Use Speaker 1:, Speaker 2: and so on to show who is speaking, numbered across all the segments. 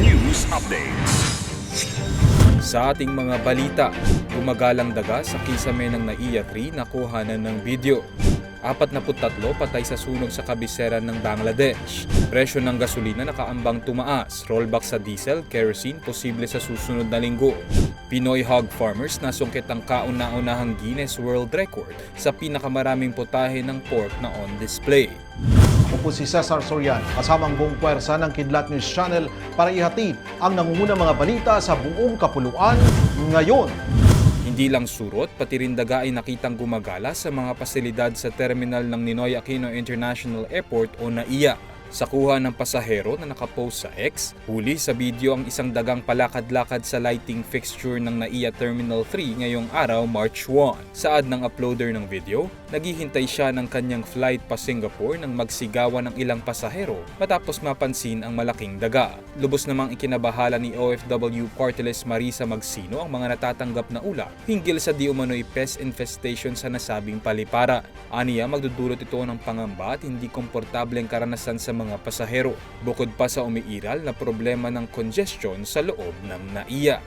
Speaker 1: News Updates.
Speaker 2: Sa ating mga balita, gumagalang daga sa kisame ng NAIA 3 na kuhanan ng video. 43 patay sa sunog sa kabisera ng Bangladesh. Presyo ng gasolina nakaambang tumaas. Rollback sa diesel, kerosene posible sa susunod na linggo. Pinoy hog farmers nasungkit ang kauna-unahang Guinness World Record sa pinakamaraming putahe ng pork na on display.
Speaker 3: Ako po si Cesar Sorian, kasamang buong puwersa ng Kidlat News Channel para ihatid ang nangungunang mga balita sa buong kapuluan ngayon.
Speaker 2: Hindi lang surot, pati rin daga ay nakitang gumagala sa mga pasilidad sa terminal ng Ninoy Aquino International Airport o NAIA. Sa kuha ng pasahero na nakapost sa X, huli sa video ang isang dagang palakad-lakad sa lighting fixture ng NAIA Terminal 3 ngayong araw March 1. Saad ng uploader ng video, naghihintay siya ng kanyang flight pa Singapore nang magsigawan ng ilang pasahero matapos mapansin ang malaking daga. Lubos namang ikinabahala ni OFW Partless Marisa Magsino ang mga natatanggap na ula hinggil sa di umano'y pest infestation sa nasabing paliparan. Aniya magdudulot ito ng pangamba at hindi komportableng karanasan sa mga pasahero, bukod pa sa umiiral na problema ng congestion sa loob ng NAIA.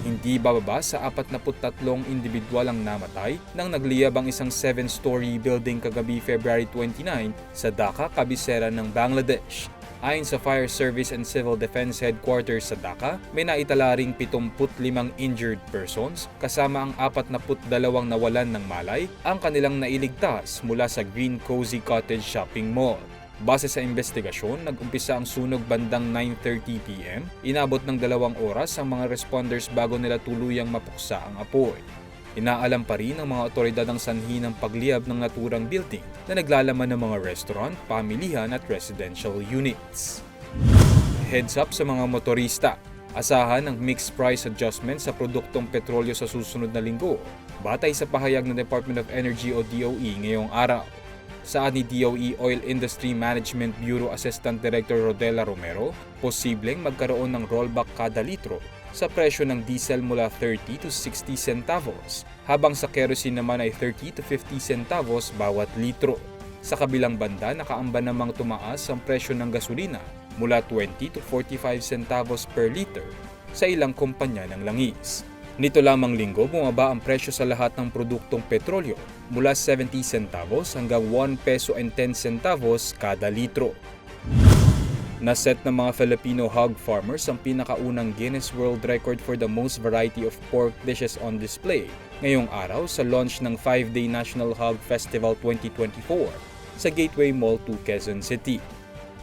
Speaker 2: Hindi bababa sa 43 individual ang namatay nang nagliyab ang isang 7-story building kagabi February 29 sa Dhaka, kabisera ng Bangladesh. Ayon sa Fire Service and Civil Defense Headquarters sa Dhaka, may naitala ring 75 injured persons kasama ang 42 nawalan ng malay ang kanilang nailigtas mula sa Green Cozy Cottage Shopping Mall. Base sa investigasyon, nag-umpisa ang sunog bandang 9.30pm. Inabot ng dalawang oras ang mga responders bago nila tuluyang mapuksa ang apoy. Inaalam pa rin ng mga otoridad ang sanhi ng pagliyab ng naturang building na naglalaman ng mga restaurant, pamilihan at residential units. Heads up sa mga motorista. Asahan ang mixed price adjustment sa produktong petrolyo sa susunod na linggo, batay sa pahayag ng Department of Energy o DOE ngayong araw. Saad ni DOE Oil Industry Management Bureau Assistant Director Rodela Romero, posibleng magkaroon ng rollback kada litro sa presyo ng diesel mula 30 to 60 centavos, habang sa kerosene naman ay 30 to 50 centavos bawat litro. Sa kabilang banda, nakaamba namang tumaas ang presyo ng gasolina mula 20 to 45 centavos per liter sa ilang kumpanya ng langis. Nito lamang linggo, bumaba ang presyo sa lahat ng produktong petrolyo mula 70 centavos hanggang 1 peso and 10 centavos kada litro. Naset ng mga Filipino hog farmers ang pinakaunang Guinness World Record for the most variety of pork dishes on display ngayong araw sa launch ng 5-day National Hog Festival 2024 sa Gateway Mall 2 Quezon City.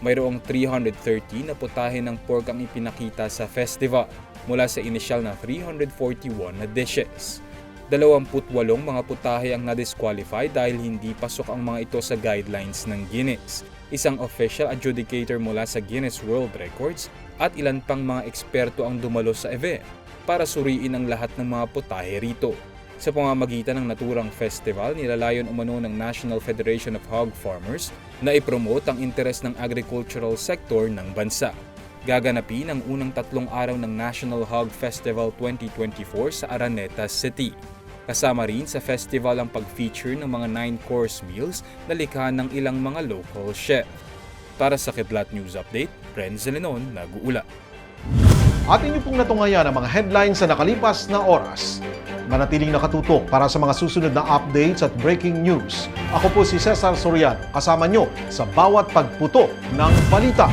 Speaker 2: Mayroong 330 na putahe ng pork ang ipinakita sa festival mula sa inisyal na 341 na dishes. 28 mga putahe ang na-disqualify dahil hindi pasok ang mga ito sa guidelines ng Guinness, isang official adjudicator mula sa Guinness World Records at ilan pang mga eksperto ang dumalo sa event para suriin ang lahat ng mga putahe rito. Sa pamamagitan ng naturang festival, nilalayon umano ng National Federation of Hog Farmers na ipromote ang interes ng agricultural sector ng bansa. Gaganapin ang unang tatlong araw ng National Hog Festival 2024 sa Araneta City. Kasama rin sa festival ang pag-feature ng mga 9-course meals na likha ng ilang mga local chef. Para sa Kidlat News Update, Renz Zelenon, nag-uula.
Speaker 3: At inyo pong natungayan ang mga headlines sa nakalipas na oras. Manatiling nakatutok para sa mga susunod na updates at breaking news. Ako po si Cesar Sorian, kasama nyo sa bawat pagputo ng balita.